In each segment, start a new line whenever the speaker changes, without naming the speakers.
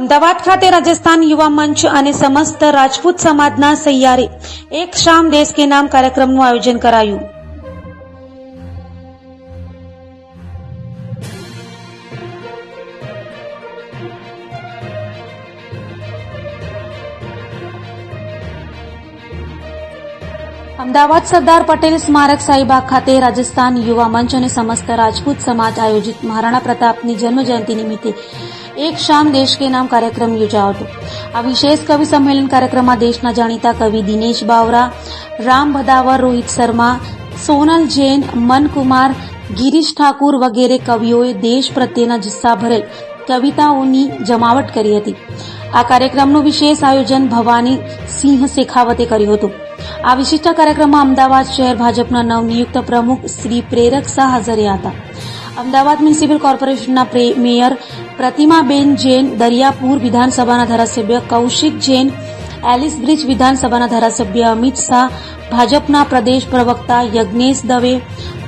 અમદાવાદ ખાતે રાજસ્થાન યુવા મંચ અને સમસ્ત રાજપૂત સમાજના સૈયારે એક શામ દેશ કે નામ કાર્યક્રમનું આયોજન કરાયું. અમદાવાદ સરદાર પટેલ સ્મારક સાઈબાગ ખાતે રાજસ્થાન યુવા મંચ અને સમસ્ત રાજપૂત સમાજ આયોજિત મહારાણા પ્રતાપની જન્મજયંતિ નિમિત્તે એક શામ દેશ કે નામ કાર્યક્રમ યોજાયો હતો આ વિશેષ કવિ સંમેલન કાર્યક્રમમાં દેશના જાણીતા કવિ દિનેશ બાવરા, રામ ભદાવર, રોહિત શર્મા, સોનલ જૈન, મનકુમાર, ગિરીશ ઠાકુર વગેરે કવિઓએ દેશ પ્રત્યેના જુસ્સા ભરેલ કવિતાઓની જમાવટ કરી હતી. આ કાર્યક્રમનું વિશેષ આયોજન ભવાની સિંહ શેખાવતે કર્યું હતું. આ વિશિષ્ટ કાર્યક્રમમાં અમદાવાદ શહેર ભાજપના નવનિયુક્ત પ્રમુખ શ્રી પ્રેરક શાહ હાજર હતા. અમદાવાદ મ્યુનિસિપલ કોર્પોરેશનના પ્રે- મેયર પ્રતિમાબેન જૈન દરિયાપુર વિધાનસભાના ધારાસભ્ય, કૌશિક જૈન એલિસ બ્રિજ વિધાનસભાના ધારાસભ્ય, અમિત શાહ, ભાજપના પ્રદેશ પ્રવક્તા, યજ્ઞેશ દવે,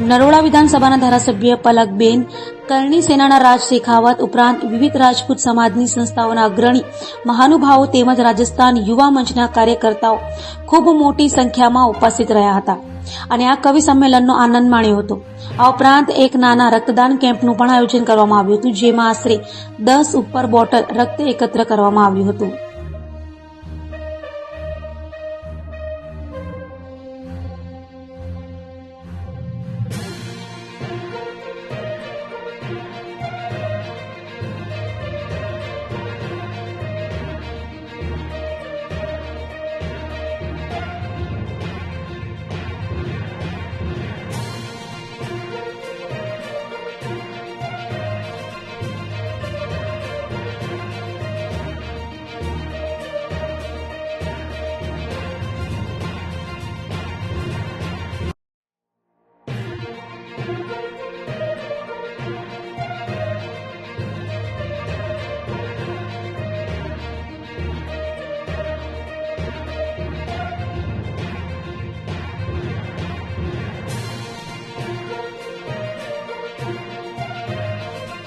નરોડા વિધાનસભાના ધારાસભ્ય, પલકબેન, કરણી સેનાના રાજ શેખાવત ઉપરાંત વિવિધ રાજપૂત સમાજની સંસ્થાઓના અગ્રણી, મહાનુભાવો તેમજ રાજસ્થાન યુવા મંચના કાર્યકર્તાઓ ખૂબ મોટી સંખ્યામાં ઉપસ્થિત રહ્યા હતા. અને આ કવિ સંમેલનનો આનંદ માણ્યો હતો. આ ઉપરાંત એક નાના રક્તદાન કેમ્પનું પણ આયોજન કરવામાં આવ્યું હતું, જેમાં આશરે દસ ઉપર બોટલ રક્ત એકત્ર કરવામાં આવ્યું હતું. Thank you.